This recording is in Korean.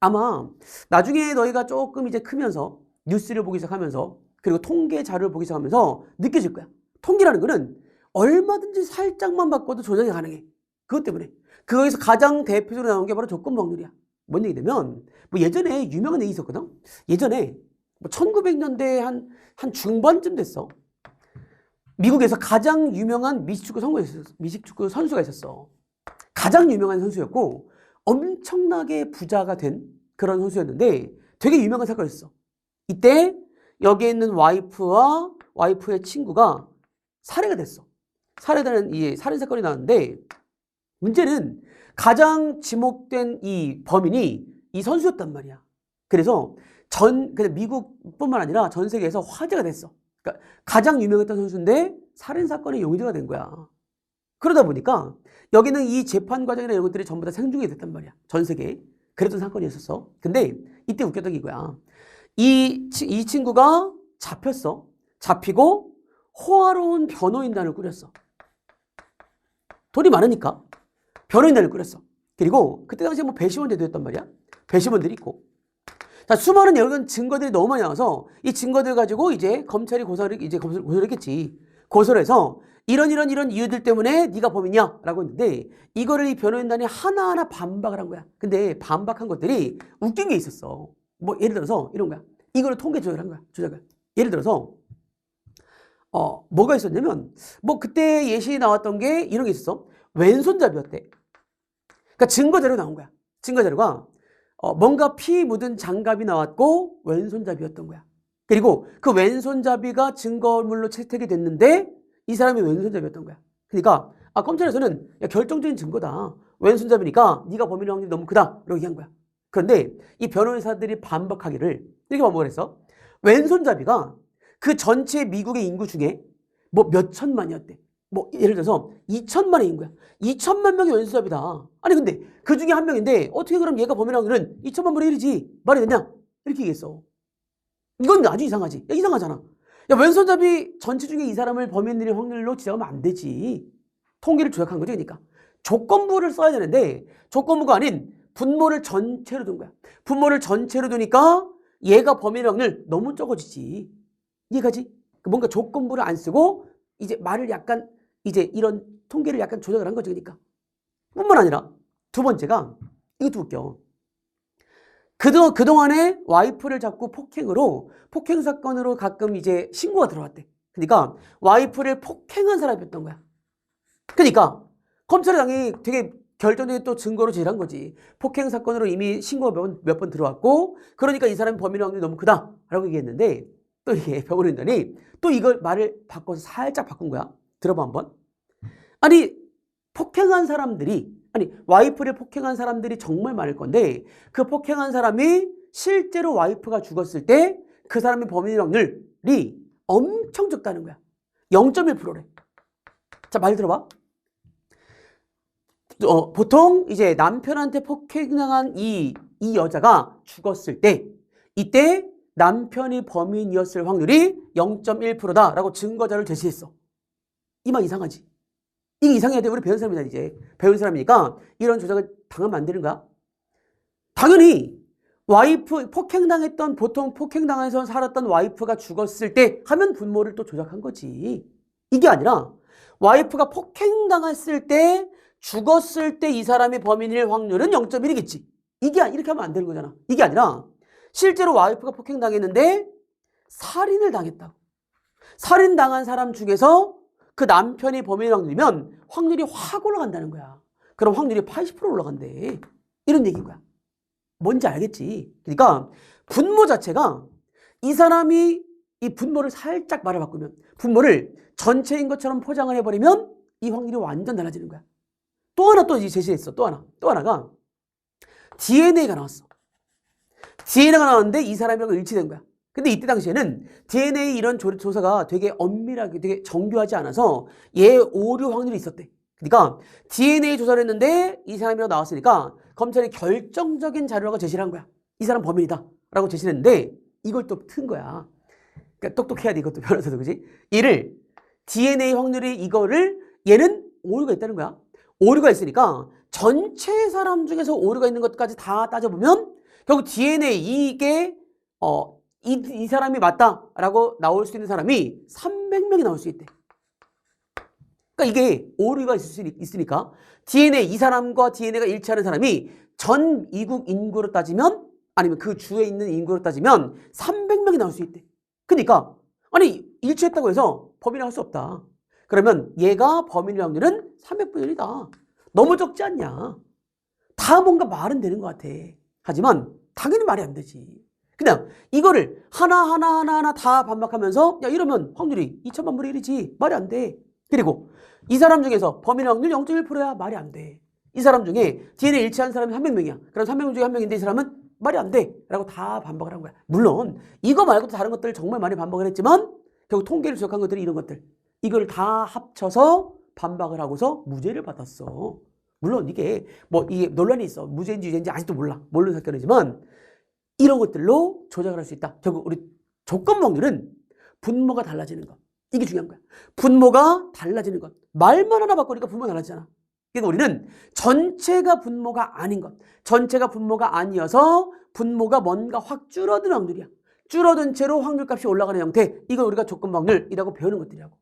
아마 나중에 너희가 조금 이제 크면서 뉴스를 보기 시작하면서 그리고 통계 자료를 보기 시작하면서 느껴질 거야. 통계라는 거는 얼마든지 살짝만 바꿔도 조정이 가능해. 그것 때문에. 그거에서 가장 대표적으로 나온 게 바로 조건부 확률이야. 뭔 얘기냐면 뭐 예전에 유명한 얘기 있었거든. 예전에 뭐 1900년대 한, 한 중반쯤 됐어. 미국에서 가장 유명한 미식축구 선수가 있었어. 미식축구 선수가 있었어. 가장 유명한 선수였고 엄청나게 부자가 된 그런 선수였는데 되게 유명한 사건이 있었어. 이때 여기에 있는 와이프와 와이프의 친구가 살해가 됐어. 살해되는 이 살인 사건이 나왔는데 문제는 가장 지목된 이 범인이 이 선수였단 말이야. 그래서 전, 근데 미국뿐만 아니라 전 세계에서 화제가 됐어. 그러니까 가장 유명했던 선수인데 살인 사건의 용의자가 된 거야. 그러다 보니까 여기는 이 재판 과정이나 이런 것들이 전부 다 생중계 됐단 말이야. 전 세계에. 그랬던 사건이었었어. 근데 이때 웃겼던 게 이거야. 이, 치- 이 친구가 잡혔어. 잡히고 호화로운 변호인단을 꾸렸어. 돈이 많으니까 변호인단을 꾸렸어. 그리고 그때 당시에 뭐 배심원 제도였단 말이야. 배심원들이 있고. 자, 수많은 여러 증거들이 너무 많이 나와서 이 증거들 가지고 이제 검찰이 고소를 이제 고소를 했겠지. 고소를 해서 이런 이런 이런 이유들 때문에 네가 범인이야 라고 했는데 이거를 이 변호인단이 하나하나 반박을 한 거야. 근데 반박한 것들이 웃긴 게 있었어. 뭐 예를 들어서 이런 거야. 이거를 통계 조작을 한 거야. 조작을. 예를 들어서 어 뭐가 있었냐면 뭐 그때 예시 나왔던 게 이런 게 있었어. 왼손잡이였대. 그러니까 증거 자료 나온 거야. 증거 자료가 어, 뭔가 피 묻은 장갑이 나왔고 왼손잡이였던 거야. 그리고 그 왼손잡이가 증거물로 채택이 됐는데 이 사람이 왼손잡이였던 거야. 그러니까 아, 검찰에서는 야, 결정적인 증거다. 왼손잡이니까 네가 범인의 확률이 너무 크다. 이렇게 한 거야. 그런데 이 변호사들이 반박하기를 이렇게 반박을 했어. 왼손잡이가 그 전체 미국의 인구 중에 뭐 몇 천만이었대. 뭐 예를 들어서 2천만의 인구야. 2천만 명이 왼손잡이다. 아니 근데 그 중에 한 명인데 어떻게 그럼 얘가 범인의 확률은 2천만 분의 1이지 말이 되냐? 이렇게 얘기했어. 이건 아주 이상하지. 야, 이상하잖아. 야, 왼손잡이 전체 중에 이 사람을 범인들의 확률로 지정하면 안 되지. 통계를 조작한 거지, 그러니까. 조건부를 써야 되는데 조건부가 아닌 분모를 전체로 둔 거야. 분모를 전체로 두니까 얘가 범인의 확률 너무 적어지지. 이해가지? 그 뭔가 조건부를 안 쓰고 이제 말을 약간 이제 이런 통계를 약간 조작을 한 거지, 그러니까. 뿐만 아니라 두 번째가 이것도 웃겨. 그동, 그동안에 와이프를 잡고 폭행으로 폭행 사건으로 가끔 이제 신고가 들어왔대. 그러니까 와이프를 폭행한 사람이었던 거야. 그러니까 검찰에 당연히 되게 결정적인 또 증거로 제시한 거지. 폭행 사건으로 이미 신고가 몇번 들어왔고 그러니까 이 사람이 범인의 확률이 너무 크다라고 얘기했는데 또 이게 병원인단이 또 이걸 말을 바꿔서 살짝 바꾼 거야. 들어봐 한번. 아니 폭행한 사람들이 아니 와이프를 폭행한 사람들이 정말 많을 건데 그 폭행한 사람이 실제로 와이프가 죽었을 때 그 사람의 범인의 확률이 엄청 적다는 거야. 0.1%래. 자, 말 들어봐. 어, 보통 이제 남편한테 폭행당한 이, 이 여자가 죽었을 때 이때 남편이 범인이었을 확률이 0.1%다라고 증거자를 제시했어. 이말 이상하지? 이게 이상해야 돼. 우리 배운 사람이다, 이제. 배운 사람이니까 이런 조작을 당하면 안 되는 거야? 당연히 와이프, 폭행당했던, 보통 폭행당해서 살았던 와이프가 죽었을 때 하면 분모를 또 조작한 거지. 이게 아니라 와이프가 폭행당했을 때 죽었을 때 이 사람이 범인일 확률은 0.1이겠지. 이게, 이렇게 하면 안 되는 거잖아. 이게 아니라 실제로 와이프가 폭행당했는데 살인을 당했다고. 살인당한 사람 중에서 그 남편이 범인의 확률이면 확률이 확 올라간다는 거야. 그럼 확률이 80% 올라간대. 이런 얘기인 거야. 뭔지 알겠지? 그러니까 분모 자체가 이 사람이 이 분모를 살짝 말을 바꾸면 분모를 전체인 것처럼 포장을 해버리면 이 확률이 완전 달라지는 거야. 또 하나 또 제시했어. 또 하나. 또 하나가 DNA가 나왔어. DNA가 나왔는데 이 사람이랑 일치된 거야. 근데 이때 당시에는 DNA 이런 조- 조사가 되게 엄밀하게 되게 정교하지 않아서 얘 오류 확률이 있었대. 그러니까 DNA 조사를 했는데 이 사람이라고 나왔으니까 검찰이 결정적인 자료라고 제시를 한 거야. 이 사람 범인이다. 라고 제시를 했는데 이걸 또 튼 거야. 그러니까 똑똑해야 돼. 이것도 변호사도 그지? 얘를 DNA 확률이 이거를 얘는 오류가 있다는 거야. 오류가 있으니까 전체 사람 중에서 오류가 있는 것까지 다 따져보면 결국 DNA 이게 어, 이, 이 사람이 맞다라고 나올 수 있는 사람이 300명이 나올 수 있대. 그러니까 이게 오류가 있을 수 있- 있으니까 DNA 이 사람과 DNA가 일치하는 사람이 전 이국 인구로 따지면 아니면 그 주에 있는 인구로 따지면 300명이 나올 수 있대. 그러니까 아니 일치했다고 해서 범인을 할 수 없다. 그러면 얘가 범인일 확률은 300분의 1이다. 너무 적지 않냐. 다 뭔가 말은 되는 것 같아. 하지만 당연히 말이 안 되지. 그냥 이거를 하나하나 하나하나 다 반박하면서 야 이러면 확률이 2천만 분의 1이지. 말이 안 돼. 그리고 이 사람 중에서 범인 확률 0.1%야. 말이 안 돼. 이 사람 중에 DNA 일치한 사람이 300명이야. 그럼 300명 중에 한 명인데 이 사람은 말이 안 돼. 라고 다 반박을 한 거야. 물론 이거 말고도 다른 것들 정말 많이 반박을 했지만 결국 통계를 조작한 것들이 이런 것들. 이걸 다 합쳐서 반박을 하고서 무죄를 받았어. 물론 이게 뭐 이게 논란이 있어. 무죄인지 유죄인지 아직도 몰라. 모르는 사건이지만 이런 것들로 조작을 할 수 있다. 결국 우리 조건 확률은 분모가 달라지는 것. 이게 중요한 거야. 분모가 달라지는 것. 말만 하나 바꾸니까 분모가 달라지잖아. 그러니까 우리는 전체가 분모가 아닌 것. 전체가 분모가 아니어서 분모가 뭔가 확 줄어드는 확률이야. 줄어든 채로 확률값이 올라가는 형태. 이걸 우리가 조건 확률이라고 배우는 것들이라고.